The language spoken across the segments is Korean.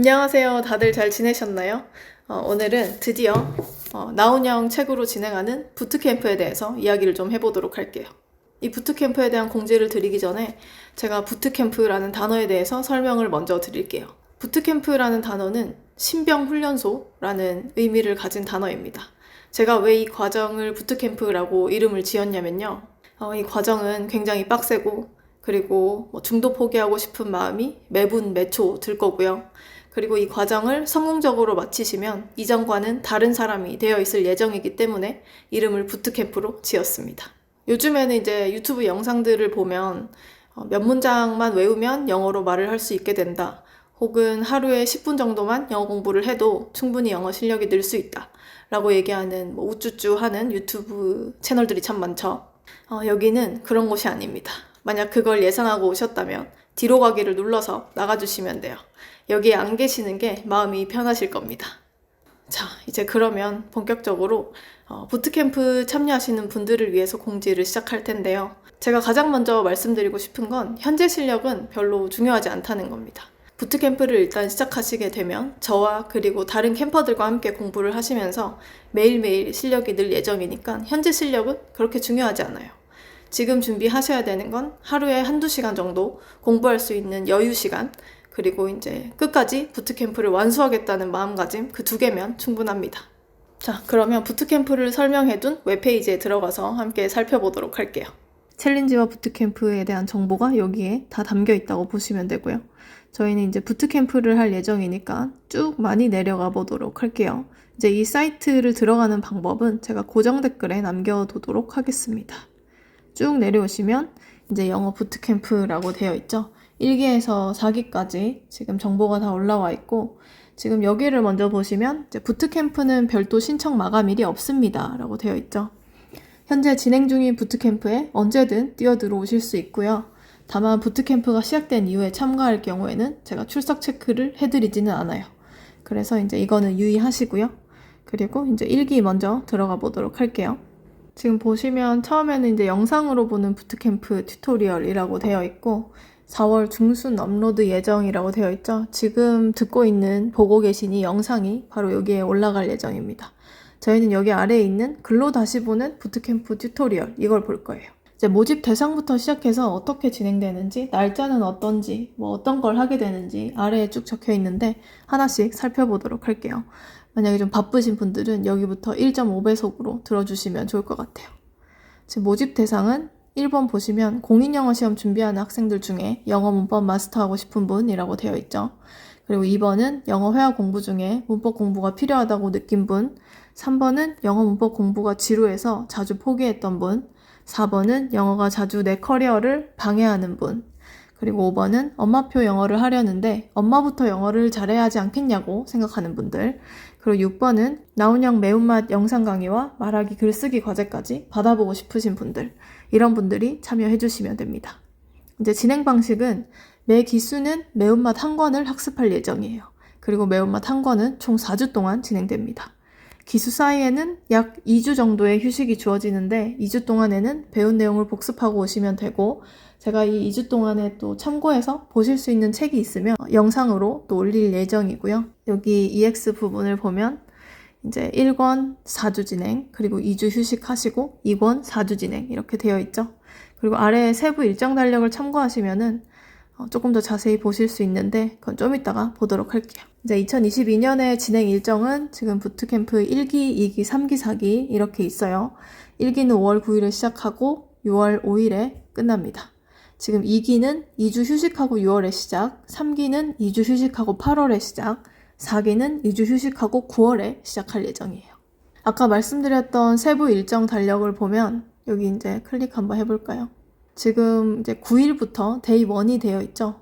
안녕하세요. 다들 잘 지내셨나요? 어, 오늘은 드디어 어, 나훈영 책으로 진행하는 부트캠프에 대해서 이야기를 좀 해보도록 할게요. 이 부트캠프에 대한 공지를 드리기 전에 제가 부트캠프라는 단어에 대해서 설명을 먼저 드릴게요. 부트캠프라는 단어는 신병훈련소라는 의미를 가진 단어입니다. 제가 왜 이 과정을 부트캠프라고 이름을 지었냐면요. 어, 이 과정은 굉장히 빡세고 그리고 뭐 중도 포기하고 싶은 마음이 매분 매초 들 거고요. 그리고 이 과정을 성공적으로 마치시면 이전과는 다른 사람이 되어 있을 예정이기 때문에 이름을 부트캠프로 지었습니다. 요즘에는 이제 유튜브 영상들을 보면 어, 몇 문장만 외우면 영어로 말을 할 수 있게 된다. 혹은 하루에 10분 정도만 영어 공부를 해도 충분히 영어 실력이 늘 수 있다. 라고 얘기하는 뭐 우쭈쭈 하는 유튜브 채널들이 참 많죠. 어, 여기는 그런 곳이 아닙니다. 만약 그걸 예상하고 오셨다면 뒤로 가기를 눌러서 나가주시면 돼요. 여기에 안 계시는 게 마음이 편하실 겁니다. 자, 이제 그러면 본격적으로 어, 부트캠프 참여하시는 분들을 위해서 공지를 시작할 텐데요. 제가 가장 먼저 말씀드리고 싶은 건 현재 실력은 별로 중요하지 않다는 겁니다. 부트캠프를 일단 시작하시게 되면 저와 그리고 다른 캠퍼들과 함께 공부를 하시면서 매일매일 실력이 늘 예정이니까 현재 실력은 그렇게 중요하지 않아요. 지금 준비하셔야 되는 건 하루에 한두 시간 정도 공부할 수 있는 여유 시간, 그리고 이제 끝까지 부트캠프를 완수하겠다는 마음가짐 그 두 개면 충분합니다. 자, 그러면 부트캠프를 설명해둔 웹페이지에 들어가서 함께 살펴보도록 할게요. 챌린지와 부트캠프에 대한 정보가 여기에 다 담겨 있다고 보시면 되고요. 저희는 이제 부트캠프를 할 예정이니까 쭉 많이 내려가 보도록 할게요. 이제 이 사이트를 들어가는 방법은 제가 고정 댓글에 남겨두도록 하겠습니다. 쭉 내려오시면 이제 영어 부트캠프라고 되어 있죠. 1기에서 4기까지 지금 정보가 다 올라와 있고 지금 여기를 먼저 보시면 이제 부트캠프는 별도 신청 마감일이 없습니다. 라고 되어 있죠. 현재 진행 중인 부트캠프에 언제든 뛰어들어오실 수 있고요. 다만 부트캠프가 시작된 이후에 참가할 경우에는 제가 출석 체크를 해드리지는 않아요. 그래서 이제 이거는 유의하시고요. 그리고 이제 1기 먼저 들어가 보도록 할게요. 지금 보시면 처음에는 이제 영상으로 보는 부트캠프 튜토리얼이라고 되어 있고 4월 중순 업로드 예정이라고 되어 있죠. 지금 듣고 있는 보고 계신 이 영상이 바로 여기에 올라갈 예정입니다. 저희는 여기 아래에 있는 글로 다시 보는 부트캠프 튜토리얼 이걸 볼 거예요. 이제 모집 대상부터 시작해서 어떻게 진행되는지, 날짜는 어떤지, 뭐 어떤 걸 하게 되는지 아래에 쭉 적혀 있는데 하나씩 살펴보도록 할게요. 만약에 좀 바쁘신 분들은 여기부터 1.5배속으로 들어주시면 좋을 것 같아요. 지금 모집 대상은 1번 보시면 공인영어 시험 준비하는 학생들 중에 영어 문법 마스터하고 싶은 분이라고 되어 있죠. 그리고 2번은 영어 회화 공부 중에 문법 공부가 필요하다고 느낀 분, 3번은 영어 문법 공부가 지루해서 자주 포기했던 분, 4번은 영어가 자주 내 커리어를 방해하는 분, 그리고 5번은 엄마표 영어를 하려는데 엄마부터 영어를 잘해야 하지 않겠냐고 생각하는 분들, 그리고 6번은 나훈영 매운맛 영상 강의와 말하기 글쓰기 과제까지 받아보고 싶으신 분들, 이런 분들이 참여해 주시면 됩니다. 이제 진행 방식은 매 기수는 매운맛 한 권을 학습할 예정이에요. 그리고 매운맛 한 권은 총 4주 동안 진행됩니다. 기수 사이에는 약 2주 정도의 휴식이 주어지는데 2주 동안에는 배운 내용을 복습하고 오시면 되고 제가 이 2주 동안에 또 참고해서 보실 수 있는 책이 있으면 영상으로 또 올릴 예정이고요. 여기 EX 부분을 보면 이제 1권 4주 진행, 그리고 2주 휴식하시고 2권 4주 진행 이렇게 되어 있죠. 그리고 아래 세부 일정 달력을 참고하시면은 어, 조금 더 자세히 보실 수 있는데 그건 좀 이따가 보도록 할게요. 이제 2022년의 진행 일정은 지금 부트캠프 1기, 2기, 3기, 4기 이렇게 있어요. 1기는 5월 9일에 시작하고 6월 5일에 끝납니다. 지금 2기는 2주 휴식하고 6월에 시작, 3기는 2주 휴식하고 8월에 시작, 4기는 2주 휴식하고 9월에 시작할 예정이에요. 아까 말씀드렸던 세부 일정 달력을 보면 여기 이제 클릭 한번 해볼까요? 지금 이제 9일부터 데이 1이 되어 있죠.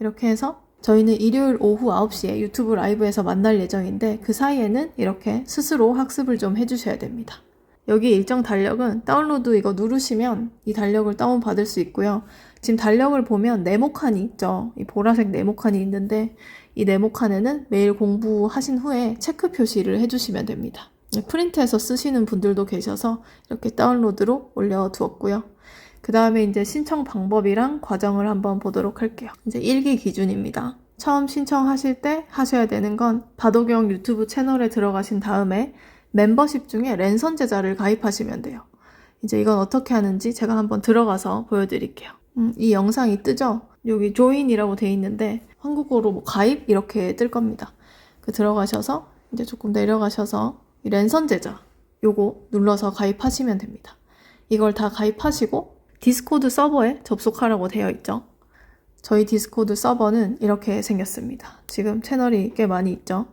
이렇게 해서 저희는 일요일 오후 9시에 유튜브 라이브에서 만날 예정인데 그 사이에는 이렇게 스스로 학습을 좀 해주셔야 됩니다. 여기 일정 달력은 다운로드 이거 누르시면 이 달력을 다운받을 수 있고요. 지금 달력을 보면 네모칸이 있죠. 이 보라색 네모칸이 있는데 이 네모칸에는 매일 공부하신 후에 체크 표시를 해주시면 됩니다. 프린트해서 쓰시는 분들도 계셔서 이렇게 다운로드로 올려두었고요. 그 다음에 이제 신청 방법이랑 과정을 한번 보도록 할게요. 이제 1기 기준입니다. 처음 신청하실 때 하셔야 되는 건 바도경 유튜브 채널에 들어가신 다음에 멤버십 중에 랜선 제자를 가입하시면 돼요. 이제 이건 어떻게 하는지 제가 한번 들어가서 보여드릴게요. 음, 이 영상이 뜨죠? 여기 조인이라고 돼 있는데 한국어로 뭐 가입 이렇게 뜰 겁니다. 그 들어가셔서 이제 조금 내려가셔서 이 랜선 제자 요거 눌러서 가입하시면 됩니다. 이걸 다 가입하시고 디스코드 서버에 접속하라고 되어 있죠. 저희 디스코드 서버는 이렇게 생겼습니다. 지금 채널이 꽤 많이 있죠.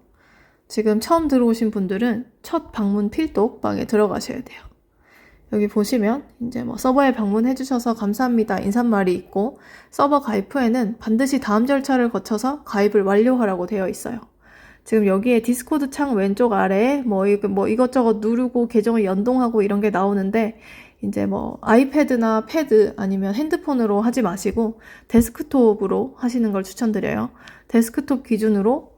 지금 처음 들어오신 분들은 첫 방문 필독 방에 들어가셔야 돼요. 여기 보시면 이제 뭐 서버에 방문해 주셔서 감사합니다 인사말이 있고 서버 가입 후에는 반드시 다음 절차를 거쳐서 가입을 완료하라고 되어 있어요. 지금 여기에 디스코드 창 왼쪽 아래에 뭐, 뭐 이것저것 누르고 계정을 연동하고 이런 게 나오는데 이제 뭐 아이패드나 패드 아니면 핸드폰으로 하지 마시고 데스크톱으로 하시는 걸 추천드려요. 데스크톱 기준으로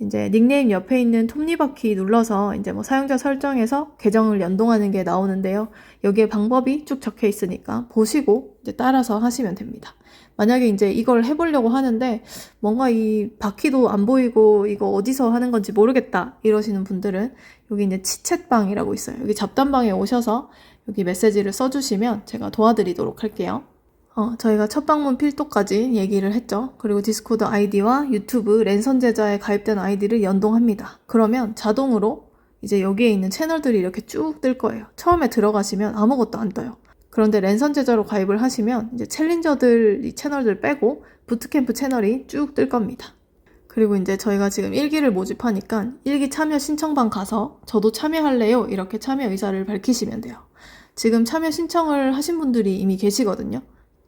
이제 닉네임 옆에 있는 톱니바퀴 눌러서 이제 뭐 사용자 설정에서 계정을 연동하는 게 나오는데요. 여기에 방법이 쭉 적혀 있으니까 보시고 이제 따라서 하시면 됩니다. 만약에 이제 이걸 해보려고 하는데 뭔가 이 바퀴도 안 보이고 이거 어디서 하는 건지 모르겠다 이러시는 분들은 여기 이제 치챗방이라고 있어요. 여기 잡담방에 오셔서 여기 메시지를 써주시면 제가 도와드리도록 할게요. 어, 저희가 첫 방문 필독까지 얘기를 했죠. 그리고 디스코드 아이디와 유튜브 랜선 제자에 가입된 아이디를 연동합니다. 그러면 자동으로 이제 여기에 있는 채널들이 이렇게 쭉 뜰 거예요. 처음에 들어가시면 아무것도 안 떠요. 그런데 랜선 제자로 가입을 하시면 이제 챌린저들 이 채널들 빼고 부트캠프 채널이 쭉 뜰 겁니다. 그리고 이제 저희가 지금 일기를 모집하니까 일기 참여 신청방 가서 저도 참여할래요 이렇게 참여 의사를 밝히시면 돼요. 지금 참여 신청을 하신 분들이 이미 계시거든요.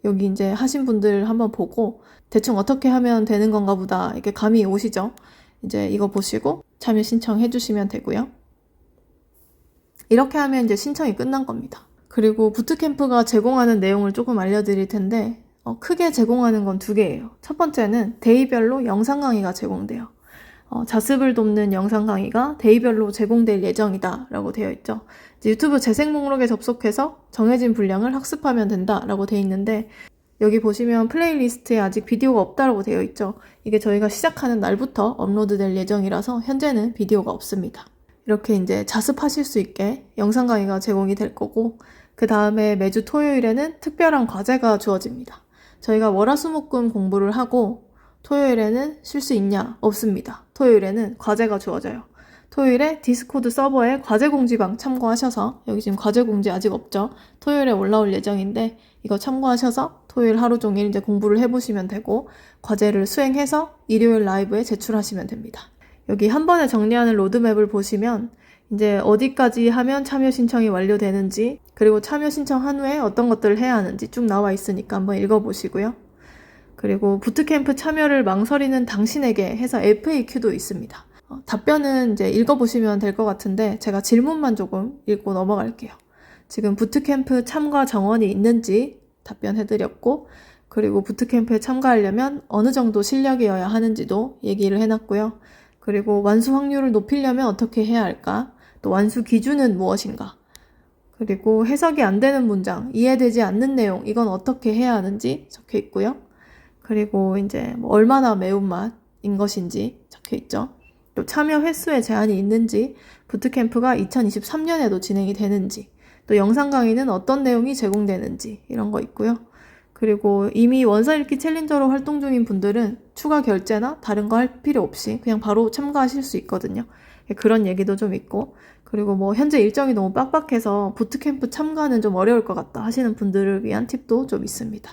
여기 이제 하신 분들 한번 보고 대충 어떻게 하면 되는 건가 보다 이렇게 감이 오시죠? 이제 이거 보시고 참여 신청해 주시면 되고요. 이렇게 하면 이제 신청이 끝난 겁니다. 그리고 부트캠프가 제공하는 내용을 조금 알려드릴 텐데 어, 크게 제공하는 건 두 개예요. 첫 번째는 데이별로 영상 강의가 제공돼요. 어, 자습을 돕는 영상 강의가 데이별로 제공될 예정이다 라고 되어 있죠. 유튜브 재생 목록에 접속해서 정해진 분량을 학습하면 된다 라고 되어 있는데 여기 보시면 플레이리스트에 아직 비디오가 없다라고 되어 있죠. 이게 저희가 시작하는 날부터 업로드 될 예정이라서 현재는 비디오가 없습니다. 이렇게 이제 자습하실 수 있게 영상 강의가 제공이 될 거고 그 다음에 매주 토요일에는 특별한 과제가 주어집니다. 저희가 월화수목금 공부를 하고 토요일에는 쉴 수 있냐? 없습니다. 토요일에는 과제가 주어져요. 토요일에 디스코드 서버에 과제 공지방 참고하셔서 여기 지금 과제 공지 아직 없죠. 토요일에 올라올 예정인데 이거 참고하셔서 토요일 하루 종일 이제 공부를 해보시면 되고 과제를 수행해서 일요일 라이브에 제출하시면 됩니다. 여기 한 번에 정리하는 로드맵을 보시면 이제 어디까지 하면 참여 신청이 완료되는지 그리고 참여 신청한 후에 어떤 것들을 해야 하는지 쭉 나와 있으니까 한번 읽어보시고요. 그리고 부트캠프 참여를 망설이는 당신에게 해서 FAQ도 있습니다. 어, 답변은 이제 읽어보시면 될 것 같은데 제가 질문만 조금 읽고 넘어갈게요. 지금 부트캠프 참가 정원이 있는지 답변해드렸고 그리고 부트캠프에 참가하려면 어느 정도 실력이어야 하는지도 얘기를 해놨고요. 그리고 완수 확률을 높이려면 어떻게 해야 할까? 또 완수 기준은 무엇인가? 그리고 해석이 안 되는 문장, 이해되지 않는 내용, 이건 어떻게 해야 하는지 적혀 있고요. 그리고 이제 뭐 얼마나 매운맛인 것인지 적혀 있죠. 또 참여 횟수에 제한이 있는지, 부트캠프가 2023년에도 진행이 되는지, 또 영상 강의는 어떤 내용이 제공되는지 이런 거 있고요. 그리고 이미 원서 읽기 챌린저로 활동 중인 분들은 추가 결제나 다른 거 할 필요 없이 그냥 바로 참가하실 수 있거든요. 그런 얘기도 좀 있고 그리고 뭐 현재 일정이 너무 빡빡해서 부트캠프 참가는 좀 어려울 것 같다 하시는 분들을 위한 팁도 좀 있습니다.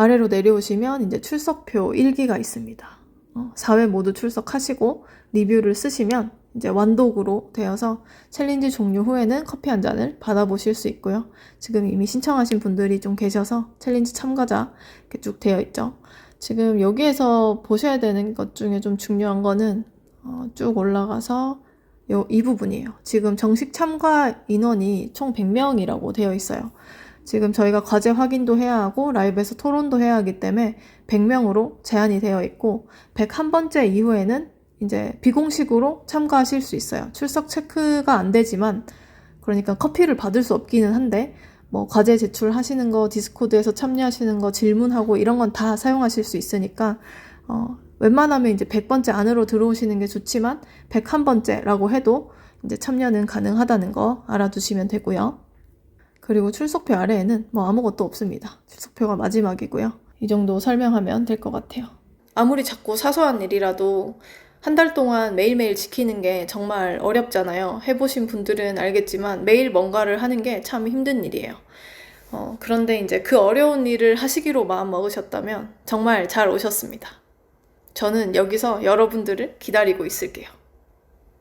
아래로 내려오시면 이제 출석표 일기가 있습니다. 어, 4회 모두 출석하시고 리뷰를 쓰시면 이제 완독으로 되어서 챌린지 종료 후에는 커피 한 잔을 받아보실 수 있고요. 지금 이미 신청하신 분들이 좀 계셔서 챌린지 참가자 이렇게 쭉 되어 있죠. 지금 여기에서 보셔야 되는 것 중에 좀 중요한 거는 어, 쭉 올라가서 요, 이 부분이에요. 지금 정식 참가 인원이 총 100명이라고 되어 있어요. 지금 저희가 과제 확인도 해야 하고 라이브에서 토론도 해야 하기 때문에 100명으로 제한이 되어 있고 101번째 이후에는 이제 비공식으로 참가하실 수 있어요. 출석 체크가 안 되지만 그러니까 커피를 받을 수 없기는 한데 뭐 과제 제출하시는 거 디스코드에서 참여하시는 거 질문하고 이런 건 다 사용하실 수 있으니까 어 웬만하면 이제 100번째 안으로 들어오시는 게 좋지만 101번째라고 해도 이제 참여는 가능하다는 거 알아두시면 되고요. 그리고 출석표 아래에는 뭐 아무것도 없습니다. 출석표가 마지막이고요. 이 정도 설명하면 될 것 같아요. 아무리 작고 사소한 일이라도 한 달 동안 매일매일 지키는 게 정말 어렵잖아요. 해보신 분들은 알겠지만 매일 뭔가를 하는 게 참 힘든 일이에요. 어, 그런데 이제 그 어려운 일을 하시기로 마음 먹으셨다면 정말 잘 오셨습니다. 저는 여기서 여러분들을 기다리고 있을게요.